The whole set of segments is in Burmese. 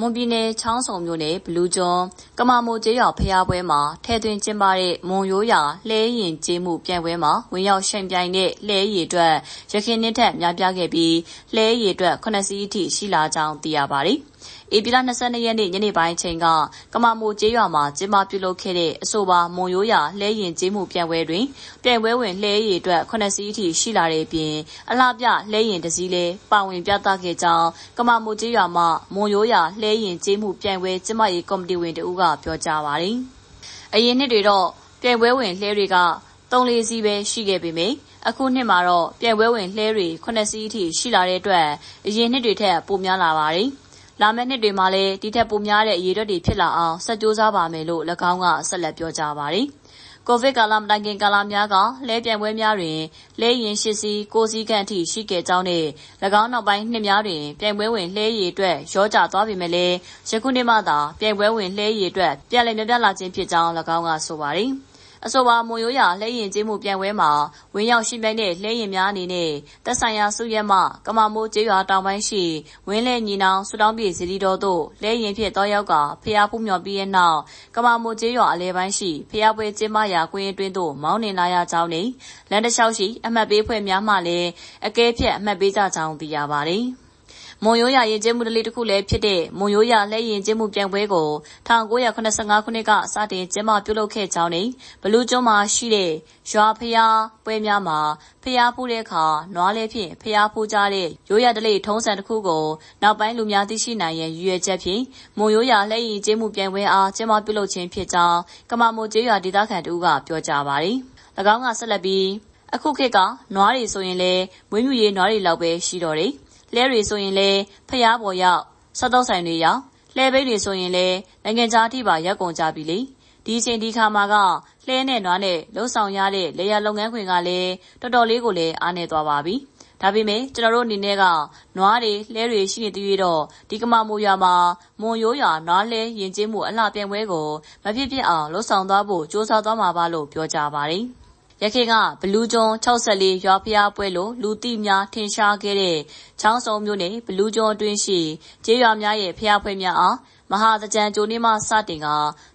မွန်ပြည်နယ်ချောင်းဆုံမြို့နယ်ဘလူးကျွန်းကမာမိုကျေးရွာဖျားပွဲမှာထဲသွင်းကျင်းပတဲ့မွန်ရိုးရာလှဲရင်ကျေးမှုပြိုင်ပွဲမှာဝင်ရောက်ရှင်ပြိုင်တဲ့လှဲရည်အတွက်ရခင်နှစ်ထက်များပြားခဲ့ပြီးလှဲရည်အတွက်9စီးအထိရှိလာကြောင်းသိရပါတယ်။ဧပြီလ22ရက်နေ့ညနေပိုင်းချိန်ကကမာမိုကျေးရွာမှာကျင်းပပြုလုပ်ခဲ့တဲ့အဆိုပါမွန်ရိုးရာလှဲရင်ကျေးမှုပြိုင်ပွဲတွင်ပြိုင်ပွဲဝင်လှဲရည်အတွက်9စီးအထိရှိလာတဲ့အပြင်အလှပြလှဲရင်တစ်စီးလည်းပါဝင်ပြသခဲ့ကြောင်းကမာမိုကျေးရွာမှာမွန်ရိုးရာလှဲရင်ကျေးမှုပြိုင်ပွဲကျင်းပရေးကော်မတီဝင်တဦးကပြောကြားပါတယ်။အရင်နှစ်တွေတော့ပြိုင်ပွဲဝင်လှဲတွေက3လေးစီးပဲရှိခဲ့ပေမယ့်အခုနှစ်မှာတော့ပြိုင်ပွဲဝင်လှဲတွေ9စီးအထိရှိလာတဲ့အတွက်အရင်နှစ်တွေထက်ပိုများလာပါတယ်။လာမယ့်နှစ်တွေမှာလည်းဒီထက်ပိုများတဲ့အရေးအတွက်တွေဖြစ်လာအောင်ဆက်ကြိုးစားပါမယ်လို့၎င်းကဆက်လက်ပြောကြားပါတယ်။ ကိုဗစ်ကာလမတိုင်ခင်ကာလများကလဲပြိုင်ပွဲများတွင်လဲရင်ရှစ်စီးကိုစီးခန့်အထိရှိခဲ့ကြောင်းနဲ့၎င်းနောက်ပိုင်းနှစ်များတွင်ပြိုင်ပွဲဝင်လှဲရည်အတွက်ရောကြသွားပြီမဲ့လည်းယခုနှစ်မှသာပြိုင်ပွဲဝင်လှဲရည်အတွက်ပြန်လည်မြပြလာခြင်းဖြစ်ကြောင်း၎င်းကဆိုပါတယ်။ အဆိုပါမွန်ရိုးရာလှဲရင်ကျေးမှုပြိုင်ပွဲမှာဝင်ရောက်ရှင်ပြိုင်တဲ့လှဲရင်များအနေနဲ့သက်ဆိုင်ရာစုရက်မှကမာမိုးကျေးရွာတောင်ပိုင်းရှိဝင်းလဲညီနောင်ဆူတောင်းပြည်စီတီတော်တို့လှဲရင်ဖြစ်တောရောက်ကဖျားဖူးမြော်ပြီးတဲ့နောက်ကမာမိုးကျေးရွာအလဲပိုင်းရှိဖျားပွဲကျင်းပရာကွင်းအတွင်းသို့မောင်းနှင်လာရကြောင်းနဲ့လမ်းတစ်လျှောက်ရှိအမှတ်ပေးဖွဲ့များမှလည်းအကဲဖြတ်အမှတ်ပေးကြကြောင်းသိရပါတယ်။ မွန်ရိုးရရင်ကျင်းမှုတလေးတစ်ခုလည်းဖြစ်တဲ့မွန်ရိုးရလက်ရင်ကျင်းမှုပြိုင်ပွဲကို1985ခုနှစ်ကစတင်ကျင်းပပြုလုပ်ခဲ့ကြောင်းနဲ့ဘလူးကျွန်းမှာရှိတဲ့ရွာဖျားပွဲများမှာဖျားဖူးတဲ့အခါနွားလေးဖြင့်ဖျားဖူးကြတဲ့ရိုးရတလေးထုံးစံတစ်ခုကိုနောက်ပိုင်းလူများသိရှိနိုင်ရန်ရည်ရွယ်ချက်ဖြင့်မွန်ရိုးရလက်ရင်ကျင်းမှုပြိုင်ပွဲအားကျင်းပပြုလုပ်ခြင်းဖြစ်ကြောင်းကမာမိုကျေးရွာဒေသခံတို့ကပြောကြားပါတယ်။၎င်းကဆက်လက်ပြီးအခုခေတ်ကနွားတွေဆိုရင်လည်းမွေးမြူရေးနွားတွေလောက်ပဲရှိတော့တယ်။ လှဲတွေဆိုရင်လည်းဖျားပေါ်ရောက်စားတော့ဆိုင်တွေရောက်လှဲဘိတ်တွေဆိုရင်လည်းနိုင်ငံခြားထိပါရောက်ကုန်ကြပြီလေဒီအချိန်ဒီခါမှာကလှဲနဲ့နွားနဲ့လှုပ်ဆောင်ရတဲ့လေယာလုပ်ငန်းခွင်ကလည်းတော်တော်လေးကိုလည်းအားနေသွားပါပြီဒါပေမဲ့ကျွန်တော်တို့အနေနဲ့ကနွားတွေလှဲတွေရှိနေသေးတော့ဒီကမမိုးရွာမှာမွန်ရိုးရွာနွားလှဲရင်ကျင်းမှုအလှပြန်ပွဲကိုမဖြစ်ဖြစ်အောင်လှုပ်ဆောင်သွားဖို့စ조사သွားမှာပါလို့ပြောကြပါတယ် ရခေကဘလူးကျွန်း64ရွာဖျားပွဲလို့ လူသိများထင်ရှားခဲ့တဲ့ ချောင်းစုံမြို့နယ်ဘလူးကျွန်းအတွင်းရှိ ကျေးရွာများရဲ့ဖျားပွဲများအား မဟာသကြံကျိုးနေ့မှစတင်က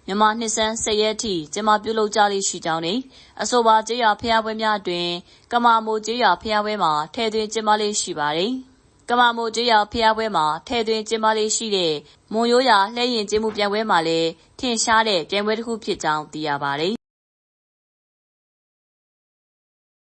မြန်မာနှစ်ဆန်း ၁၀ ရက်အထိ ကျင်းပပြုလုပ်ကြလိမ့်ရှိကြောင်းနဲ့ အဆိုပါ ကျေးရွာဖျားပွဲများအတွင်ကမာမိုကျေးရွာဖျားပွဲမှာထဲသွင်းကျင်းပလိမ့်ရှိပါတယ်။ကမာမိုကျေးရွာဖျားပွဲမှာထဲသွင်းကျင်းပလေးရှိတဲ့ မွန်ရိုးရာ လှည့်ရင်ကျင်းမှုပြိုင်ပွဲမှာလည်း ထင်ရှားတဲ့ ပြိုင်ပွဲတစ်ခုဖြစ်ကြောင်း သိရပါတယ်